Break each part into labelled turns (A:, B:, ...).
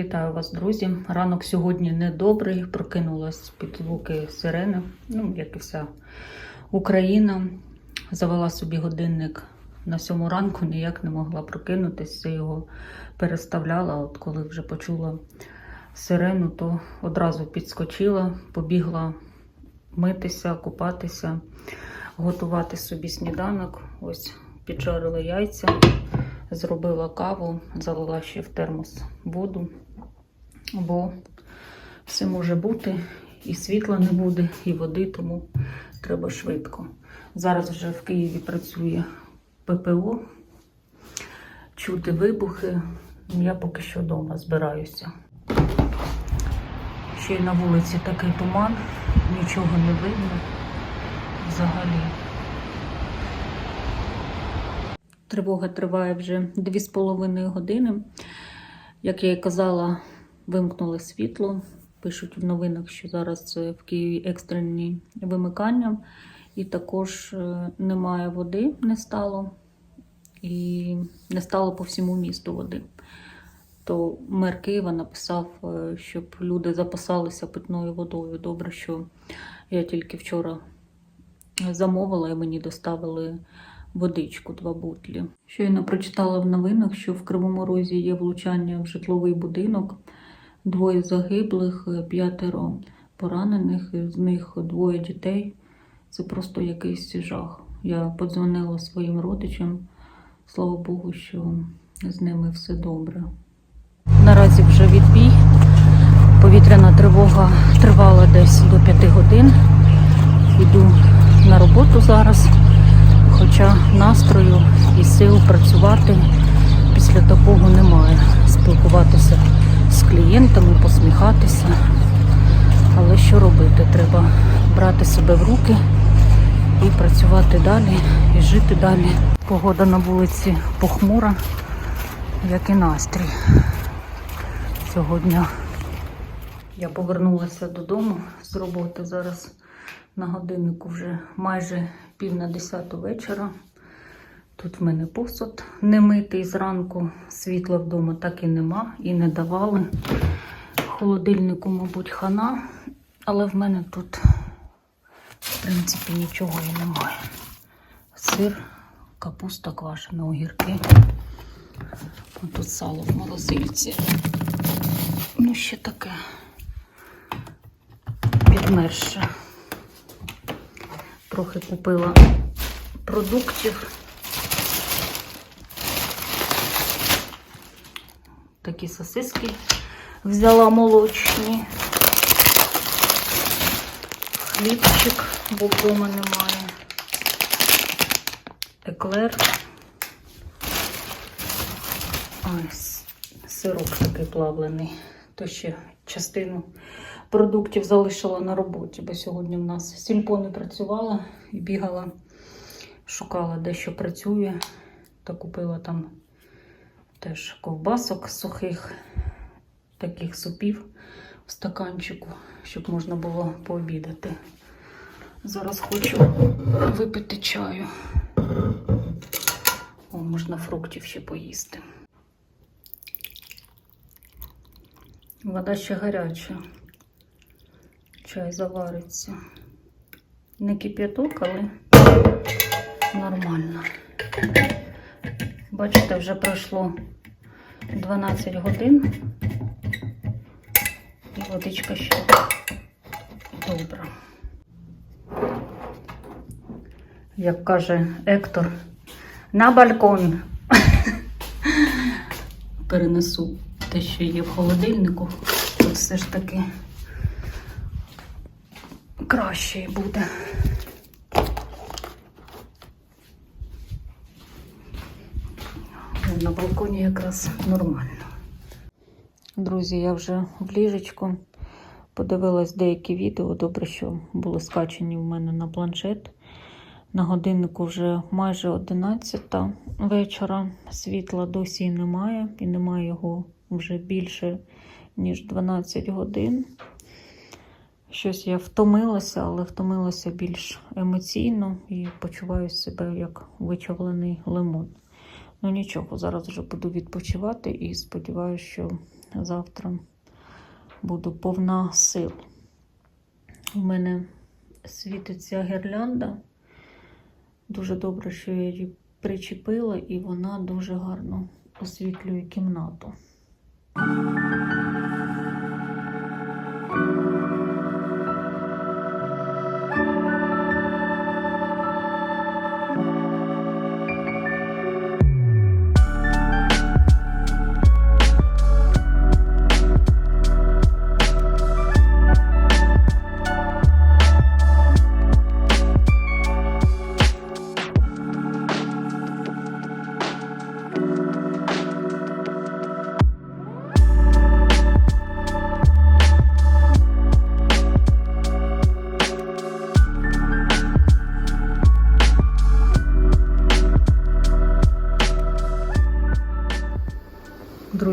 A: Вітаю вас, друзі. Ранок сьогодні недобрий. Прокинулась під звуки сирени, ну, як і вся Україна. Завела собі годинник на сьому ранку, ніяк не могла прокинутися, його переставляла. От коли вже почула сирену, то одразу підскочила, побігла митися, купатися, готувати собі сніданок. Ось піджарила яйця. Зробила каву, залила ще в термос воду, бо все може бути, і світла не буде, і води, тому треба швидко. Зараз вже в Києві працює ППО, чути вибухи. Я поки що вдома збираюся. Ще й на вулиці такий туман, нічого не видно взагалі. Тривога триває вже 2,5 години. Як я і казала, вимкнули світло. Пишуть в новинах, що зараз е, в Києві екстрені вимикання, і також е, немає води, не стало, і не стало по всьому місту води. То мер Києва написав, е, щоб люди запасалися питною водою. Добре, що я тільки вчора замовила і мені доставили водичку, два бутлі. Щойно прочитала в новинах, що в Кривому Розі є влучання в житловий будинок, двоє загиблих, п'ятеро поранених, з них двоє дітей. Це просто якийсь жах. Я подзвонила своїм родичам. Слава Богу, що з ними все добре. Наразі вже відбій. Повітряна тривога тривала десь до 5 годин. Йду на роботу зараз. Хоча настрою і сил працювати після такого немає. Спілкуватися з. Але що робити? Треба брати себе в руки і працювати далі, і жити далі. Погода на вулиці похмура, як і настрій сьогодні. Я повернулася додому з роботи зараз. На годиннику вже майже пів на десяту вечора. Тут в мене посуд не митий зранку. Світла вдома так і нема, і не давали. Холодильнику, мабуть, хана, але в мене тут, в принципі, нічого і немає. Сир, капуста квашена, огірки. Тут сало в морозильці. Ну, ще таке підмерше. Трохи купила продуктів. Такі сосиски взяла молочні. Хлібчик, бо вдома немає. Еклер. Ось сирок такий плавлений. То ще частину продуктів залишила на роботі, бо сьогодні в нас сільпо не працювала і бігала, шукала де що працює, та купила там теж ковбасок сухих, таких супів в стаканчику, щоб можна було пообідати. Зараз хочу випити чаю. О, можна фруктів ще поїсти. Вода ще гаряча. Чай завариться. Не кип'яток, але нормально. Бачите, вже пройшло 12 годин. Водичка ще добра. Як каже Ектор, на балкон. Перенесу те, що є в холодильнику. Тут все ж таки краще буде. На балконі якраз нормально. Друзі, я вже в ліжечку подивилась деякі відео. Добре, що були скачені в мене на планшет. На годиннику вже майже 11 вечора. Світла досі немає, і немає його вже більше, ніж 12 годин. Щось я втомилася, але втомилася більш емоційно і почуваю себе як вичавлений лимон. Ну нічого, зараз вже буду відпочивати і сподіваюся, що Завтра буду повна сил. У мене світиться гірлянда. Дуже добре, що я її причепила, і вона дуже гарно освітлює кімнату.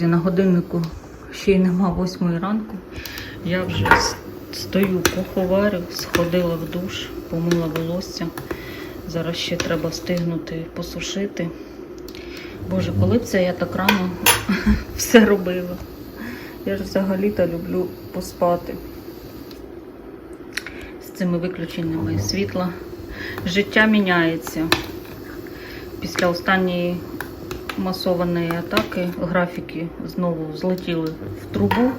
A: Друзі, на годиннику ще й нема восьмої ранку. Я вже стою куховарю, сходила в душ, помила волосся. Зараз ще треба встигнути посушити. Боже, коли б це я так рано все робила. Я ж взагалі-то люблю поспати з цими виключеннями світла. Життя міняється. Після останньої масованої атаки графіки знову злетіли в трубу.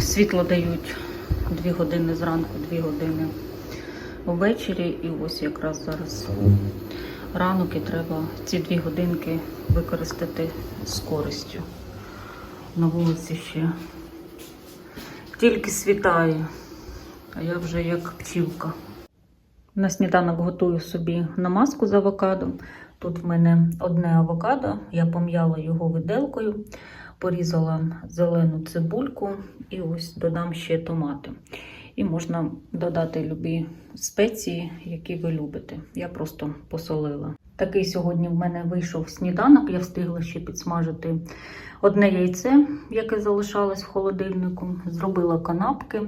A: Світло дають 2 години зранку, 2 години ввечері. І ось якраз зараз ранок і треба ці 2 годинки використати з користю. На вулиці ще тільки світає, а я вже як пчілка. На сніданок готую собі намазку з авокадо. Тут в мене одне авокадо, я пом'яла його виделкою, порізала зелену цибульку і ось додам ще томати. І можна додати любі спеції, які ви любите. Я просто посолила. Такий сьогодні в мене вийшов сніданок. Я встигла ще підсмажити одне яйце, яке залишалось в холодильнику. Зробила канапки,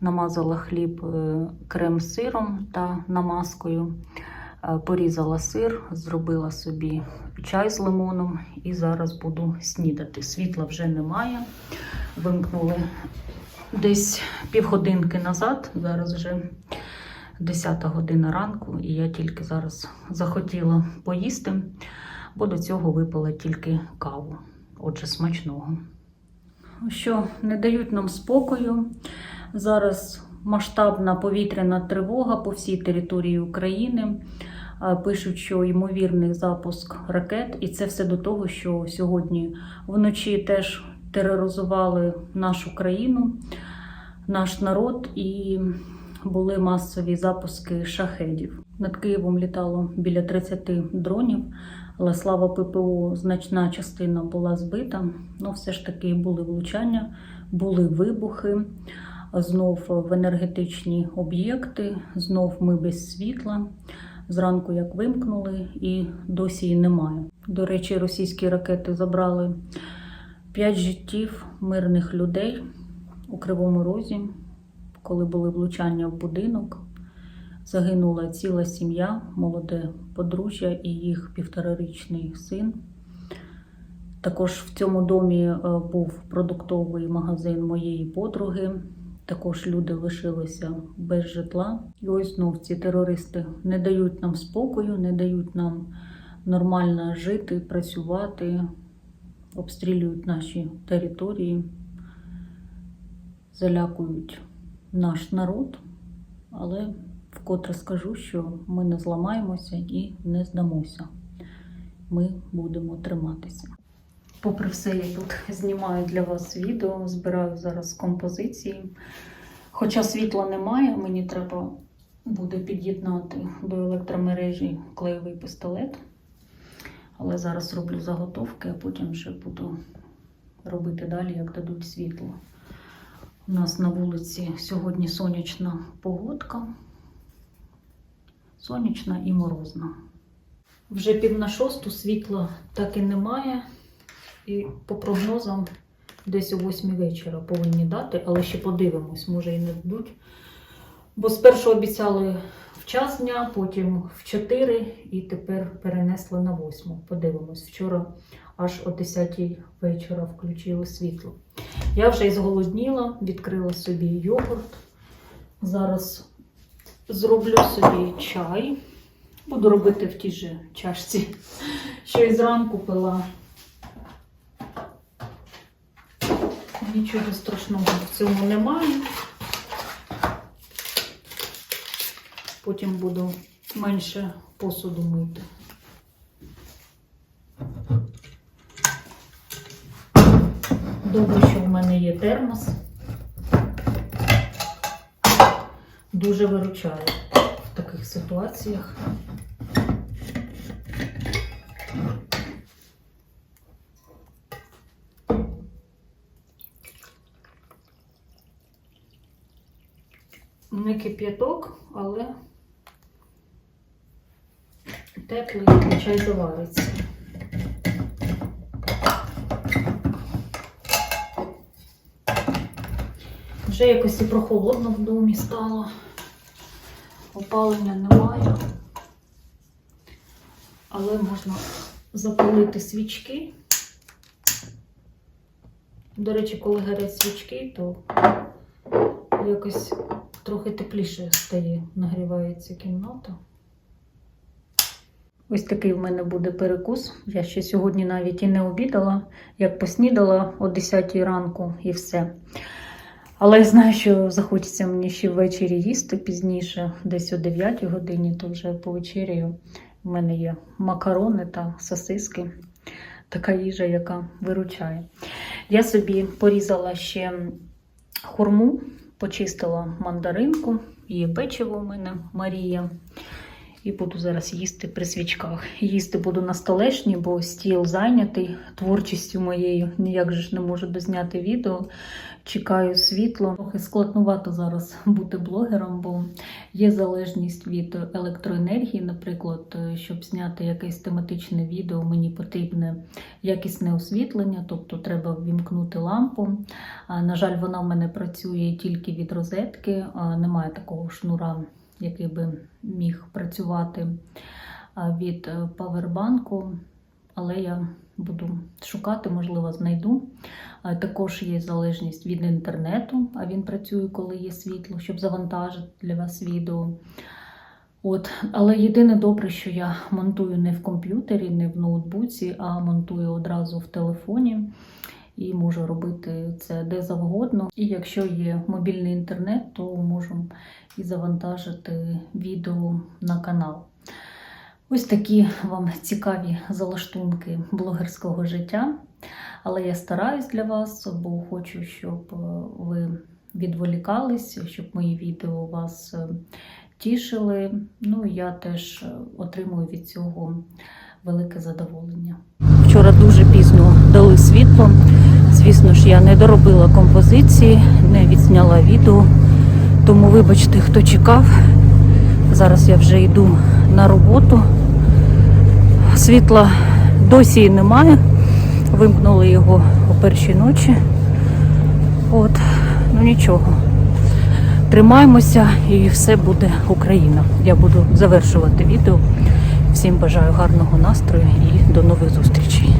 A: намазала хліб е, крем-сиром та намазкою. Е, Порізала сир, зробила собі чай з лимоном і зараз буду снідати. Світла вже немає. Вимкнули десь півгодинки назад. Зараз вже 10 година ранку, і я тільки зараз захотіла поїсти, бо до цього випила тільки каву. Отже, смачного. Що не дають нам спокою. Зараз масштабна повітряна тривога по всій території України. Пишуть, що ймовірний запуск ракет, і це все до того, що сьогодні вночі теж тероризували нашу країну, наш народ, і були масові запуски шахедів. Над Києвом літало біля 30 дронів, але слава ППО, значна частина була збита. Ну, все ж таки були влучання, були вибухи знов в енергетичні об'єкти, знов ми без світла. Зранку як вимкнули, і досі її немає. До речі, російські ракети забрали 5 життів мирних людей у Кривому Розі, коли були влучання в будинок. Загинула ціла сім'я, молоде подружжя і їх півторарічний син. Також в цьому домі е, був продуктовий магазин моєї подруги. Також люди лишилися без житла. І ось знов ці терористи не дають нам спокою, не дають нам нормально жити, працювати, обстрілюють наші території, залякують наш народ. Але вкотре скажу, що ми не зламаємося і не здамося. Ми будемо триматися. Попри все, я тут знімаю для вас відео, збираю зараз композиції. Хоча світла немає, мені треба буде під'єднати до електромережі клеєвий пістолет. Але зараз роблю заготовки, а потім вже буду робити далі, як дадуть світло. У нас на вулиці сьогодні сонячна погодка. Сонячна і морозна. Вже пів на шосту світла так і немає. І по прогнозам десь о 8 вечора повинні дати, але ще подивимось, може і не дадуть. Бо спершу обіцяли в час дня, потім в 4 і тепер перенесли на 8. Подивимось. Вчора аж о 10 вечора включили світло. Я вже і зголодніла, відкрила собі йогурт. Зараз зроблю собі чай. Буду робити в тій же чашці, що і зранку пила. Нічого страшного в цьому немає. Потім буду менше посуду мити. Добре, що в мене є термос. Дуже виручає в таких ситуаціях. Не кип'яток, але теплий чай завариться. Вже якось і прохолодно в домі стало. Опалення немає. Але можна запалити свічки. До речі, коли горять свічки, то якось трохи тепліше стає, нагрівається кімната. Ось такий в мене буде перекус. Я ще сьогодні навіть і не обідала, як поснідала о 10 ранку і все. Але я знаю, що захочеться мені ще ввечері їсти пізніше, десь о 9 годині, то вже повечеряю. У мене є макарони та сосиски. Така їжа, яка виручає. Я собі порізала ще хурму, почистила мандаринку, є печиво у мене Марія. І буду зараз їсти при свічках. Їсти буду на столешні, бо стіл зайнятий творчістю моєю. Ніяк же ж не можу дозняти відео. Чекаю світло. Трохи складнувато зараз бути блогером, бо є залежність від електроенергії. Наприклад, щоб зняти якесь тематичне відео, мені потрібне якісне освітлення, тобто треба ввімкнути лампу. На жаль, вона в мене працює тільки від розетки, немає такого шнура який би міг працювати від е, павербанку, але я буду шукати, можливо, знайду. Також є залежність від інтернету, а він працює, коли є світло, щоб завантажити для вас відео. От, але єдине добре, що я монтую не в комп'ютері, не в ноутбуці, а монтую одразу в телефоні і можу робити це де завгодно. І якщо є мобільний інтернет, то можу і завантажити відео на канал. Ось такі вам цікаві залаштунки блогерського життя. Але я стараюсь для вас, бо хочу, щоб е, ви відволікались, щоб мої відео вас е, тішили. Ну я теж е, отримую від цього велике задоволення. Вчора дуже пізно дали світло. Звісно ж, я не доробила композиції, не відзняла відео. Тому вибачте, хто чекав. Зараз я вже йду на роботу. Світла досі немає. Вимкнули його о першій ночі. От, ну нічого. Тримаємося і все буде Україна. Я буду завершувати відео. Всім бажаю гарного настрою і до нових зустрічей.